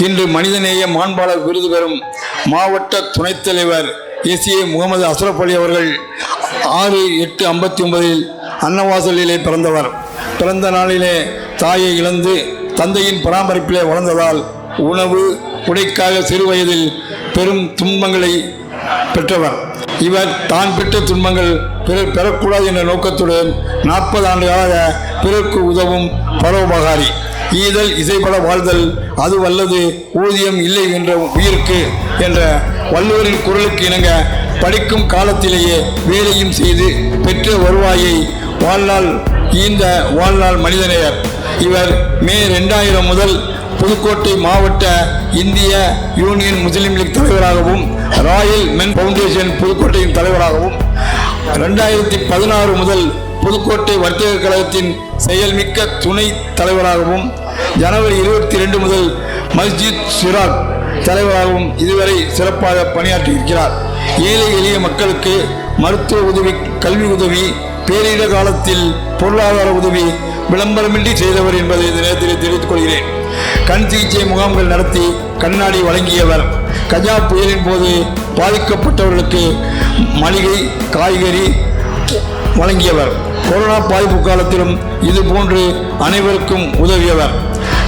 இன்று மனிதநேய மாண்பாளர் விருது பெறும் மாவட்ட துணைத் தலைவர் எஸ்ஏ முகமது அஸ்ரப் அலி அவர்கள் ஆறு எட்டு ஐம்பத்தி ஒன்பதில் அன்னவாசலிலே பிறந்தவர். பிறந்த நாளிலே தாயை இழந்து தந்தையின் பராமரிப்பிலே வளர்ந்ததால் உணவு உடைக்காக சிறு வயதில் பெரும் துன்பங்களை பெற்றவர். இவர் தான் பெற்ற துன்பங்கள் பிறர் பெறக்கூடாது என்ற நோக்கத்துடன் நாற்பது ஆண்டுகளாக பிறர்க்கு உதவும் பரோபகாரி ஈதல் இசைப்பட வாழ்தல் அது வல்லது ஊதியம் இல்லை என்ற உயிருக்கு என்ற வள்ளுவரின் குரலுக்கு இணங்க படிக்கும் காலத்திலேயே வேலையும் செய்து பெற்ற வருவாயை வாழ்நாள் ஈந்த வாழ்நாள் மனிதநேயர். இவர் மே ரெண்டாயிரம் முதல் புதுக்கோட்டை மாவட்ட இந்திய யூனியன் முஸ்லீம் லீக் தலைவராகவும் ராயல் மென் ஃபவுண்டேஷன் புதுக்கோட்டையின் தலைவராகவும் ரெண்டாயிரத்தி பதினாறு முதல் புதுக்கோட்டை வர்த்தக கழகத்தின் செயல்மிக்க துணை தலைவராகவும் ஜனவரி இருபத்தி ரெண்டு முதல் மஸ்ஜித் சிராக் தலைவராகவும் இதுவரை சிறப்பாக பணியாற்றியிருக்கிறார். ஏழை எளிய மக்களுக்கு மருத்துவ உதவி கல்வி உதவி பேரிட காலத்தில் பொருளாதார உதவி விளம்பரமின்றி செய்தவர் என்பதை இந்த நேரத்தில் தெரிவித்துக் கொள்கிறேன். கண் சிகிச்சை முகாம்கள் நடத்தி கண்ணாடி வழங்கியவர் கஜா புயலின் போது பாதிக்கப்பட்டவர்களுக்கு மளிகை காய்கறி வழங்கியவர். கொரோனா பாதிப்பு காலத்திலும் இதுபோன்று அனைவருக்கும் உதவியவர்.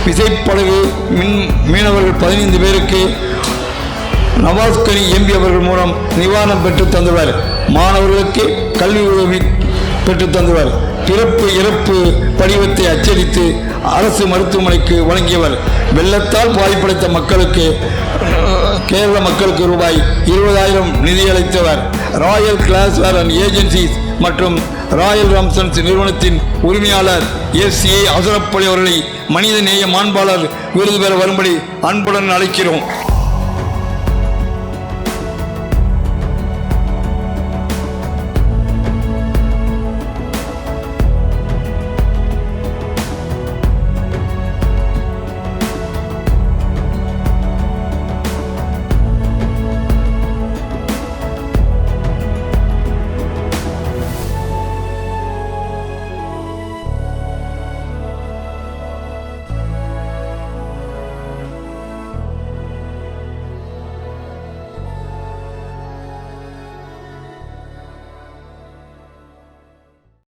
விசைப்படகு மின் மீனவர்கள் பதினைந்து பேருக்கு நவாஸ்கனி எம்பி அவர்கள் மூலம் நிவாரணம் பெற்று தந்தவர். மாணவர்களுக்கு கல்வி உதவி பெற்று தந்தவர். பிறப்பு இறப்பு படிவத்தை அச்சடித்து அரசு மருத்துவமனைக்கு வழங்கியவர் வெள்ளத்தால் பாதிப்படைத்த மக்களுக்கு கேரள மக்களுக்கு ரூபாய் இருபதாயிரம் நிதியளித்தவர். ராயல் கிளாஸ் அண்ட் ஏஜென்சிஸ் மற்றும் ராயல் ராம்சன்ஸ் நிறுவனத்தின் உரிமையாளர் எஸ். ஏ. அசரப்பள்ளி அவர்களை மனித நேய மாண்பாளர் விருது பெற வரும்படி அன்புடன் அழைக்கிறோம்.